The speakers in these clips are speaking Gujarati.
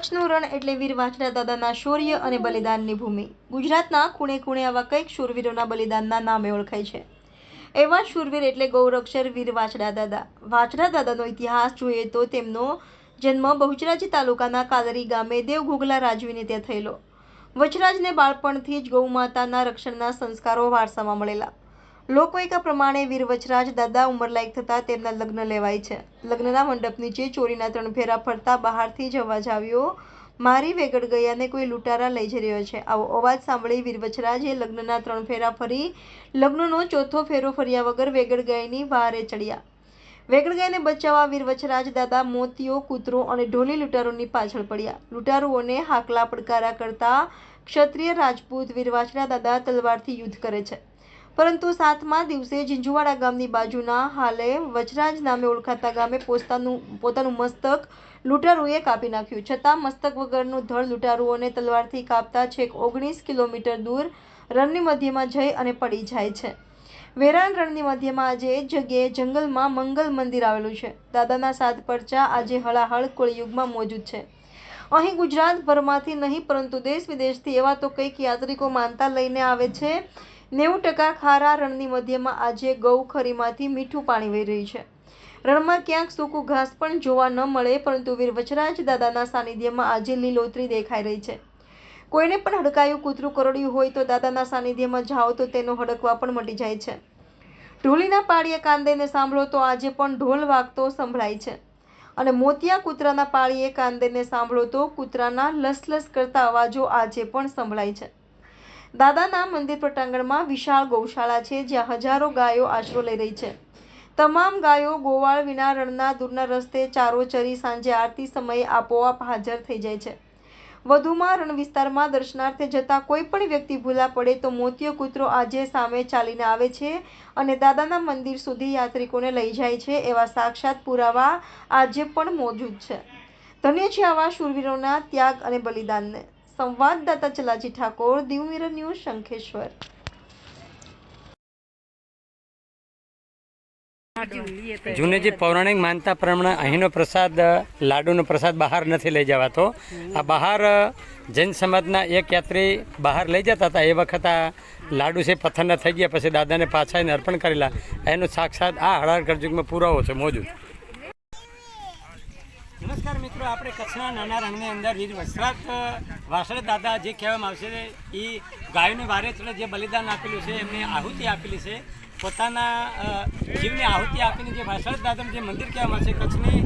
એટલે વીર વાંચના દાદાના શૌર્ય અને બલિદાનની ભૂમિ. ગુજરાતના ખૂણે ખૂણે આવા કંઈક શૂરવીરોના બલિદાનના નામે ઓળખાય છે. એવા શૂરવીર એટલે ગૌરક્ષર વીર વાંચડા દાદા. વાંચડા દાદાનો ઇતિહાસ જોઈએ તો તેમનો જન્મ બહુચરાજી તાલુકાના કાલરી ગામે દેવઘોગલા રાજવીને ત્યાં થયેલો. વચરાજને બાળપણથી જ ગૌમાતાના રક્ષણના સંસ્કારો વારસામાં મળેલા. લોકવાયકા પ્રમાણે વીર વચરાજ દાદા ઉંમરલાયક થતાં તેમના લગ્ન લેવાય છે. લગ્નના મંડપ નીચે ચોરીના ત્રણ ફેરા ફરતા બહારથી જ અવાજ આવ્યો મારી વેગડ ગયાને કોઈ લૂંટારા લઈ જઈ રહ્યો છે. આવો અવાજ સાંભળી વીરવચરાજે લગ્નના ત્રણ ફેરા ફરી. લગ્નનો ચોથો ફેરો ફર્યા વગર વેગડ ગાયની વારે ચડ્યા. વેગડગાયને બચાવવા વીરવચરાજ દાદા મોતીઓ, કૂતરો અને ઢોલી લૂંટારોની પાછળ પડ્યા. લૂંટારુઓને હાકલા પડકારા કરતા ક્ષત્રિય રાજપૂત વીરવાચરા દાદા તલવારથી યુદ્ધ કરે છે. પરંતુ સાતમા દિવસે ઝીંઝુવાડા ગામની બાજુના હાલે વચરાજ નામે ઓળખાતા ગામે પોતાનું પોતાનું મસ્તક લૂંટારુએ કાપી નાખ્યું. છતાં મસ્તક વગરનું ધડ લૂંટારુઓને તલવારથી કાપતા છેક ઓગણીસ કિલોમીટર દૂર રણની મધ્યમાં જઈ અને પડી જાય છે. વેરાણ રણની મધ્યમાં આજે જગ્યાએ જંગલમાં મંગલ મંદિર આવેલું છે. દાદાના સાત પરચા આજે હળાહળ કળિયુગમાં મોજૂદ છે. અહીં ગુજરાતભરમાંથી નહીં, પરંતુ દેશ વિદેશથી એવા તો કંઈક યાત્રિકો માનતા લઈને આવે છે નેવું ટકા ખારા રણની મધ્યમાં આજે ગૌ ખરીમાંથી મીઠું પાણી વહી રહ્યું છે. રણમાં ક્યાંક સૂકું ઘાસ પણ જોવા ન મળે, પરંતુ વીર વચરાજ દાદાના સાનિધ્યમાં આજે લીલોતરી દેખાઈ રહી છે. કોઈને પણ હડકાયું કૂતરું કરડ્યું હોય તો દાદાના સાનિધ્યમાં જાઓ તો તેનો હડકવા પણ મટી જાય છે. ઢોલીના પાળીએ કાંદેને સાંભળો તો આજે પણ ઢોલ વાગતો સંભળાય છે. અને મોતિયા કૂતરાના પાળીએ કાંદેને સાંભળો તો કૂતરાના લસલસ કરતા અવાજો આજે પણ સંભળાય છે. દાદાના મંદિર પટાંગણમાં વિશાળ ગૌશાળા છે, જ્યાં હજારો ગાયો આશરો લઈ રહી છે. તમામ ગાયો ગોવાળ વિના રણના દૂરના રસ્તે ચારો ચરી સાંજે આરતી સમયે આપોઆપ હાજર થઈ જાય છે. વધુમાં રણ વિસ્તારમાં દર્શનાર્થે જતા કોઈ પણ વ્યક્તિ ભૂલા પડે તો મોતિયો કૂતરો આજે સામે ચાલીને આવે છે અને દાદાના મંદિર સુધી યાત્રિકોને લઈ જાય છે એવા સાક્ષાત પુરાવા આજે પણ મોજૂદ છે. ધન્ય છે આવા શૂરવીરોના ત્યાગ અને બલિદાનને. સંવાદદાતા ચલાજી ઠાકોર દીવ મિરર ન્યૂઝ, શંખેશ્વર. જૂની જે પૌરાણિક માનતા પ્રમાણે અહીંનો પ્રસાદ લાડુનો પ્રસાદ બહાર નથી લઈ જવાતો. આ બહાર જૈન સમાજના એક યાત્રી બહાર લઈ જતા હતા. એ વખત આ લાડુ છે પથ્થરના થઈ ગયા. પછી દાદાને પાછા એને અર્પણ કરેલા. એનો સાક્ષાત આ હળાર કરજુગમાં પુરાવો છે મોજૂદ. નમસ્કાર મિત્રો, આપણે કચ્છના નાના રણની અંદર વીર વસરાત વાસણ દાદા જે કહેવામાં આવશે એ ગાયોને વારે ચડે જે બલિદાન આપેલું છે, એમને આહુતિ આપેલી છે. પોતાના જીવની આહુતિ આપીને જે વાસણ દાદાનું જે મંદિર કહેવામાં છે કચ્છની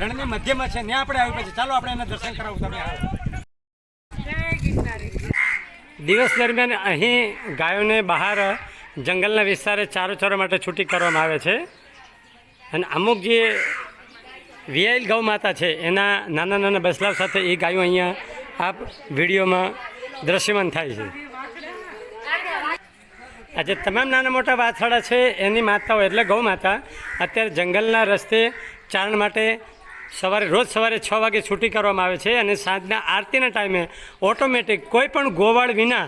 રણની મધ્યમાં છે, ત્યાં આપણે આવી પછી. ચાલો આપણે એના દર્શન કરાવું તમે દિવસ દરમિયાન અહીં ગાયોને બહાર, જંગલના વિસ્તારે ચારો ચારો માટે છૂટી કરવામાં આવે છે. અને અમુક જે વીઆઈલ ગૌ માતા છે. એના નાના નાના બસલાવ સાથે એ ગાયો અહીંયા આ વિડીયોમાં દ્રશ્યમાન થાય છે. આજે તમામ નાના મોટા વાછરડા છે, એની માતાઓ એટલે ગૌ માતા. અત્યારે જંગલના રસ્તે ચારણ માટે સવારે, રોજ સવારે છ વાગે છૂટી કરવામાં આવે છે અને સાંજના આરતીના ટાઈમે ઓટોમેટિક કોઈ પણ ગોવાળ વિના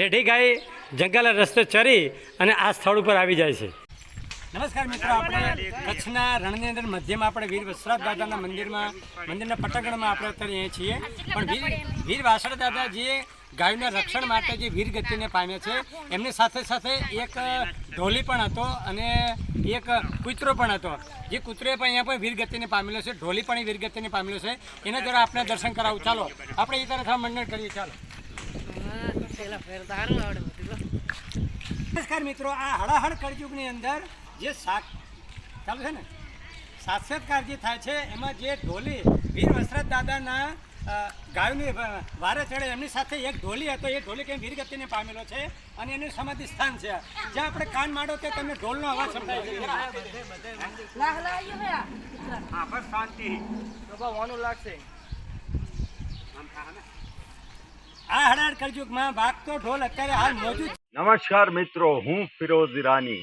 રેઢી ગાય જંગલના રસ્તે ચરી અને આ સ્થળ ઉપર આવી જાય છે. નમસ્કાર મિત્રો આપણે કચ્છના રણની અંદર મધ્યમાં આપણે વીર વસરાજ દાદાના મંદિરમાં મંદિરના પટાગણમાં આપણે અત્યારે અહીંયા છીએ. પણ વીર વીર વાસણ દાદા જે ગાયના રક્ષણ માટે જે વીર ગતિને પામ્યા છે એમની સાથે સાથે એક ઢોલી પણ હતો અને એક કૂતરો પણ હતો. જે કૂતરોએ પણ અહીંયા પણ વીર ગતિને પામેલો છે ઢોલી પણ એ વીર ગતિને પામેલો છે. એના દ્વારા આપણે દર્શન કરાવું. ચાલો આપણે એ તરફ મંડળ કરીએ ચાલો. નમસ્કાર મિત્રો આ હળાહળ કળયુગની અંદર જે શાક ચાલુ છે ને? સાક્ષાત્કાર જે થાય છે એમાં જે ઢોલી વીર વસરત દાદાના ગાયોની વારે ચડે એમની સાથે એક ઢોલી હતો. એ ઢોલી કંઈ વીરગતિને પામેલો છે અને એનું સમાધિ સ્થાન છે. જ્યાં આપણે કાન માડો કે તમને ઢોલનો અવાજ સંભળાય આ? વાગતો ઢોલ અત્યારે હાલ મોજૂદ છે. નમસ્કાર મિત્રો હું ફિરોઝ ઈરાની.